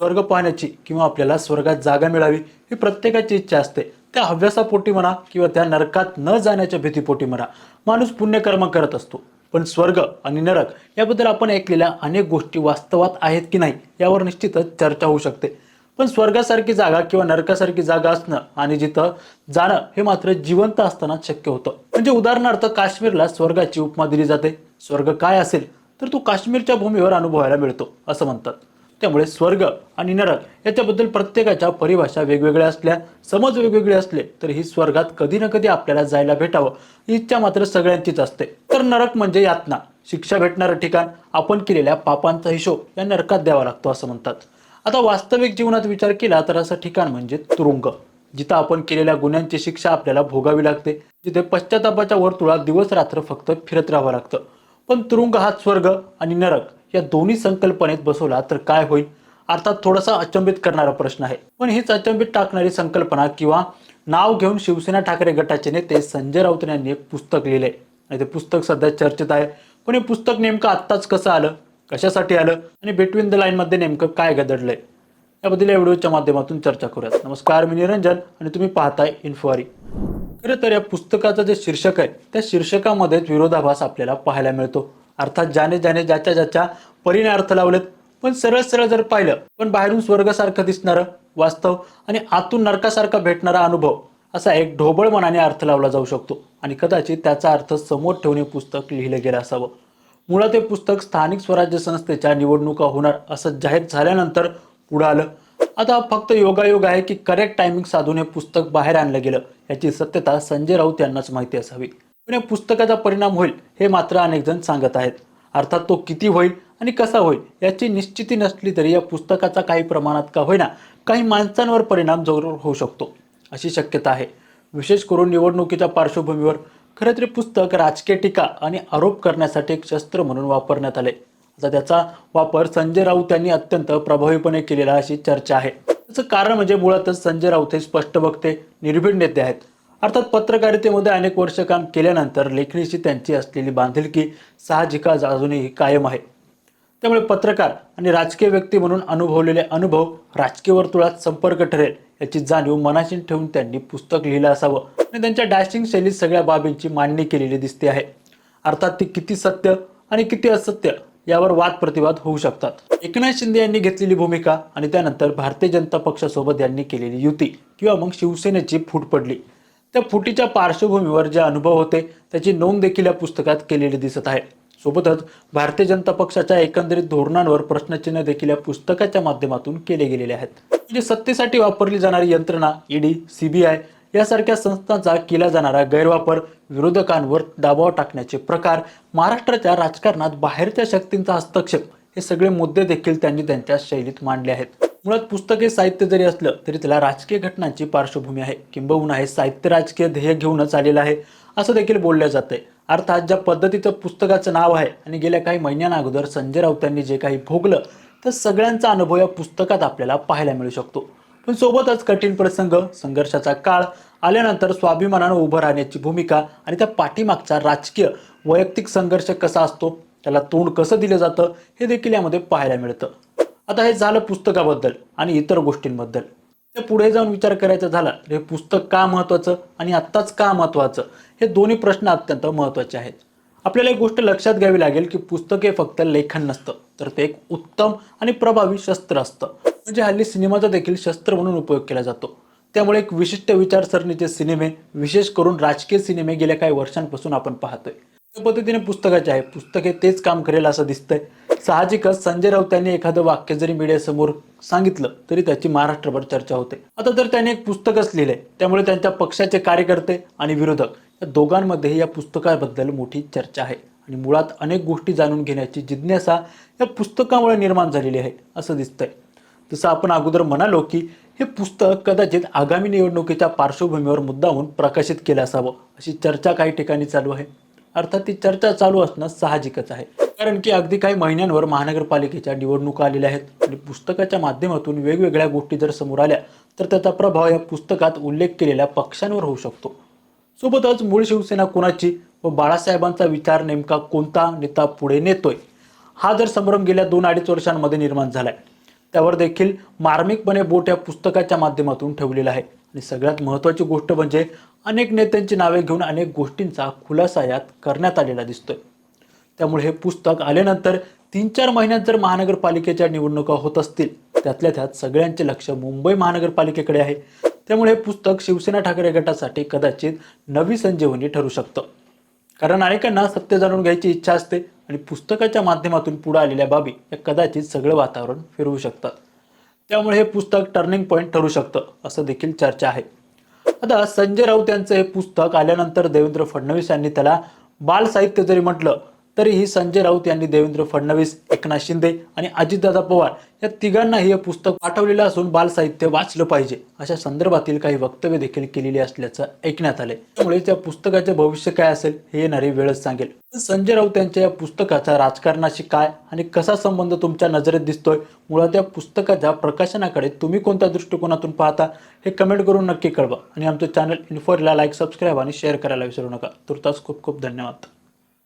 स्वर्ग पाहण्याची किंवा आपल्याला स्वर्गात जागा मिळावी ही प्रत्येकाची इच्छा असते. त्या हव्यासापोटी म्हणा किंवा त्या नरकात न जाण्याच्या भीतीपोटी म्हणा माणूस पुण्यकर्म करत असतो. पण स्वर्ग आणि नरक याबद्दल आपण ऐकलेल्या अनेक गोष्टी वास्तवात आहेत की नाही यावर निश्चितच चर्चा होऊ शकते. पण स्वर्गासारखी जागा किंवा नरकासारखी जागा असणं आणि जिथं जाणं हे मात्र जिवंत असताना शक्य होतं. म्हणजे उदाहरणार्थ काश्मीरला स्वर्गाची उपमा दिली जाते. स्वर्ग काय असेल तर तो काश्मीरच्या भूमीवर अनुभवायला मिळतो असं म्हणतात. त्यामुळे स्वर्ग आणि नरक याच्याबद्दल प्रत्येकाच्या परिभाषा वेगवेगळ्या असल्या समज वेगवेगळे असले तर ही स्वर्गात कधी ना कधी आपल्याला जायला भेटावं. ही इच्छा मात्र सगळ्यांचीच असते. तर नरक म्हणजे यातना. शिक्षा भेटणारं ठिकाण आपण केलेल्या पापांचा हिशोब या नरकात द्यावा लागतो असं म्हणतात. आता वास्तविक जीवनात विचार केला तर असं ठिकाण म्हणजे तुरुंग. जिथं आपण केलेल्या गुन्ह्यांची शिक्षा आपल्याला भोगावी लागते. जिथे पश्चातापाच्या वर्तुळात दिवस रात्र फक्त फिरत राहावं लागतं. पण तुरुंग हा स्वर्ग आणि नरक. या दोन्ही संकल्पनेत बसवला तर काय होईल? अर्थात थोडासा अचंबित करणारा प्रश्न आहे. पण हीच अचंबित टाकणारी संकल्पना किंवा नाव घेऊन शिवसेना ठाकरे गटाचे नेते संजय राऊत यांनी एक पुस्तक लिहिलंय. आणि ते पुस्तक सध्या चर्चेत आहे. पण हे पुस्तक नेमकं आत्ताच कसं आलं? कशासाठी आलं? आणि बिटवीन द लाईनमध्ये नेमकं काय गदडलंय? याबद्दल या व्हिडिओच्या माध्यमातून चर्चा करूयात. नमस्कार मी निरंजन आणि तुम्ही पाहताय इन्फोवारी खरं तर या पुस्तकाचं जे शीर्षक आहे त्या शीर्षकामध्येच विरोधाभास आपल्याला पाहायला मिळतो. अर्थात ज्याने ज्याने ज्याच्या ज्याच्या परीने अर्थ लावलेत पण सरळ सरळ जर पाहिलं पण बाहेरून स्वर्गासारखं दिसणारं वास्तव आणि आतून नरकासारखा भेटणारा अनुभव असा एक ढोबळ मनाने अर्थ लावला जाऊ शकतो. आणि कदाचित त्याचा अर्थ समोर ठेवणे पुस्तक लिहिलं गेलं असावं. मुळात हे पुस्तक स्थानिक स्वराज्य संस्थेच्या निवडणुका होणार असं जाहीर झाल्यानंतर पुढं आलं. आता फक्त योगायोग आहे की करेक्ट टायमिंग साधून हे पुस्तक बाहेर आणलं गेलं याची सत्यता संजय राऊत यांनाच माहिती असावी. पण या पुस्तकाचा परिणाम होईल हे मात्र अनेकजण सांगत आहेत. अर्थात तो किती होईल आणि कसा होईल याची निश्चिती नसली तरी या पुस्तकाचा काही प्रमाणात का होईना काही माणसांवर परिणाम जरूर होऊ शकतो अशी शक्यता आहे. विशेष करून निवडणुकीच्या पार्श्वभूमीवर खरं तरी पुस्तक राजकीय टीका आणि आरोप करण्यासाठी एक शस्त्र म्हणून वापरण्यात आले. आता त्याचा वापर संजय राऊत यांनी अत्यंत प्रभावीपणे केलेला अशी चर्चा आहे. त्याचं कारण म्हणजे मुळातच संजय राऊत हे स्पष्ट वक्ते निर्भीड नेते आहेत. अर्थात पत्रकारितेमध्ये अनेक वर्ष काम केल्यानंतर लेखणीशी त्यांची असलेली बांधिलकी साहजिकाच अजूनही कायम आहे. त्यामुळे पत्रकार आणि राजकीय व्यक्ती म्हणून अनुभवलेले अनुभव राजकीय वर्तुळात संपर्क ठरेल याची जाणीव मनाशी ठेवून त्यांनी पुस्तक लिहिलं असावं आणि त्यांच्या डॅशिंग शैलीत सगळ्या बाबींची मांडणी केलेली दिसते आहे. अर्थात ती किती सत्य आणि किती असत्य यावर वाद प्रतिवाद होऊ शकतात. एकनाथ शिंदे यांनी घेतलेली भूमिका आणि त्यानंतर भारतीय जनता पक्षासोबत यांनी केलेली युती किंवा मग शिवसेनेची फूट पडली. त्या फुटीच्या पार्श्वभूमीवर जे अनुभव होते त्याची नोंद देखील या पुस्तकात केलेली दिसत आहे. सोबतच भारतीय जनता पक्षाच्या एकंदरीत धोरणांवर प्रश्नचिन्ह देखील या पुस्तकाच्या माध्यमातून केले गेलेले आहेत. म्हणजे सत्तेसाठी वापरली जाणारी यंत्रणा ईडी सीबीआय यासारख्या संस्थांचा केला जाणारा गैरवापर विरोधकांवर दबाव टाकण्याचे प्रकार महाराष्ट्राच्या राजकारणात बाहेरच्या शक्तींचा हस्तक्षेप हे सगळे मुद्दे देखील त्यांनी त्यांच्या शैलीत मांडले आहेत. मुळात पुस्तक हे साहित्य जरी असलं तरी त्याला राजकीय घटनांची पार्श्वभूमी आहे. किंबहुना हे साहित्य राजकीय ध्येय घेऊनच आलेलं आहे. असं देखील बोललं जातंय. अर्थात ज्या पद्धतीचं पुस्तकाचं नाव आहे आणि गेल्या काही महिन्यांअगोदर संजय राऊत यांनी जे काही भोगलं तर सगळ्यांचा अनुभव या पुस्तकात आपल्याला पाहायला मिळू शकतो. पण सोबतच कठीण प्रसंग संघर्षाचा काळ आल्यानंतर स्वाभिमानानं उभं राहण्याची भूमिका आणि त्या पाठीमागचा राजकीय वैयक्तिक संघर्ष कसा असतो त्याला तोंड कसं दिलं जातं हे देखील यामध्ये पाहायला मिळतं. आता हे झालं पुस्तकाबद्दल आणि इतर गोष्टींबद्दल. ते पुढे जाऊन विचार करायचा झाला तर हे पुस्तक का महत्त्वाचं आणि आत्ताच का महत्त्वाचं हे दोन्ही प्रश्न अत्यंत महत्त्वाचे आहेत. आपल्याला एक गोष्ट लक्षात घ्यावी लागेल की पुस्तक हे फक्त लेखन नसतं तर ते एक उत्तम आणि प्रभावी शस्त्र असतं. म्हणजे हल्ली सिनेमाचा देखील शस्त्र म्हणून उपयोग केला जातो. त्यामुळे एक विशिष्ट विचारसरणीचे सिनेमे विशेष करून राजकीय सिनेमे गेल्या काही वर्षांपासून आपण पाहतोय. पद्धतीने पुस्तकाचे आहे. पुस्तक हे तेच काम करेल असं दिसतंय. साहजिकच संजय राऊत यांनी एखादं वाक्य जरी मीडियासमोर सांगितलं तरी त्याची महाराष्ट्रभर चर्चा होते. आता तर त्यांनी एक पुस्तकच लिहिलंय त्यामुळे त्यांच्या पक्षाचे कार्यकर्ते आणि विरोधक या दोघांमध्येही या पुस्तकाबद्दल मोठी चर्चा आहे. आणि मुळात अनेक गोष्टी जाणून घेण्याची जिज्ञासा या पुस्तकामुळे निर्माण झालेली आहे असं दिसतंय. जसं आपण अगोदर म्हणालो की हे पुस्तक कदाचित आगामी निवडणुकीच्या पार्श्वभूमीवर मुद्दाहून प्रकाशित केलं असावं अशी चर्चा काही ठिकाणी चालू आहे. अर्थात ती चर्चा चालू असणं साहजिकच आहे. कारण की अगदी काही महिन्यांवर महानगरपालिकेच्या निवडणुका आलेल्या आहेत. आणि पुस्तकाच्या माध्यमातून वेगवेगळ्या गोष्टी जर समोर आल्या तर त्याचा प्रभाव या पुस्तकात उल्लेख केलेल्या पक्षांवर होऊ शकतो. सोबतच मूळ शिवसेना कोणाची व बाळासाहेबांचा विचार नेमका कोणता नेता पुढे नेतोय? हा जर संभ्रम गेल्या दोन अडीच वर्षांमध्ये निर्माण झालाय. त्यावर देखील मार्मिकपणे बोट या पुस्तकाच्या माध्यमातून ठेवलेला आहे. आणि सगळ्यात महत्त्वाची गोष्ट म्हणजे अनेक नेत्यांची नावे घेऊन अनेक गोष्टींचा खुलासा यात करण्यात आलेला दिसतोय. त्यामुळे हे पुस्तक आल्यानंतर तीन चार महिन्यात जर महानगरपालिकेच्या निवडणुका होत असतील त्यातल्या त्यात सगळ्यांचे लक्ष मुंबई महानगरपालिकेकडे आहे. त्यामुळे हे पुस्तक शिवसेना ठाकरे गटासाठी कदाचित नवी संजीवनी ठरू शकतं. कारण अनेकांना सत्य जाणून घ्यायची इच्छा असते आणि पुस्तकाच्या माध्यमातून पुढे आलेल्या बाबी या कदाचित सगळं वातावरण फिरवू शकतात त्यामुळे हे पुस्तक टर्निंग पॉईंट ठरू शकतं असं देखील चर्चा आहे. आता संजय राऊत यांचं हे पुस्तक आल्यानंतर देवेंद्र फडणवीस यांनी त्याला बाल साहित्य जरी म्हटलं तरीही संजय राऊत यांनी देवेंद्र फडणवीस एकनाथ शिंदे आणि अजितदादा पवार या तिघांनाही हे पुस्तक पाठवलेलं असून बालसाहित्य वाचलं पाहिजे अशा संदर्भातील काही वक्तव्य देखील केलेली असल्याचं ऐकण्यात आले त्यामुळे त्या पुस्तकाचे भविष्य काय असेल हे येणारी वेळच सांगेल. संजय राऊत यांच्या या पुस्तकाचा राजकारणाशी काय आणि कसा संबंध तुमच्या नजरेत दिसतोय? मुळात या पुस्तकाच्या प्रकाशनाकडे तुम्ही कोणत्या दृष्टिकोनातून पाहता? हे कमेंट करून नक्की कळवा. आणि आमचं चॅनल इन्फोरला लाईक सबस्क्राईब आणि शेअर करायला विसरू नका. तुर्तास खूप खूप धन्यवाद.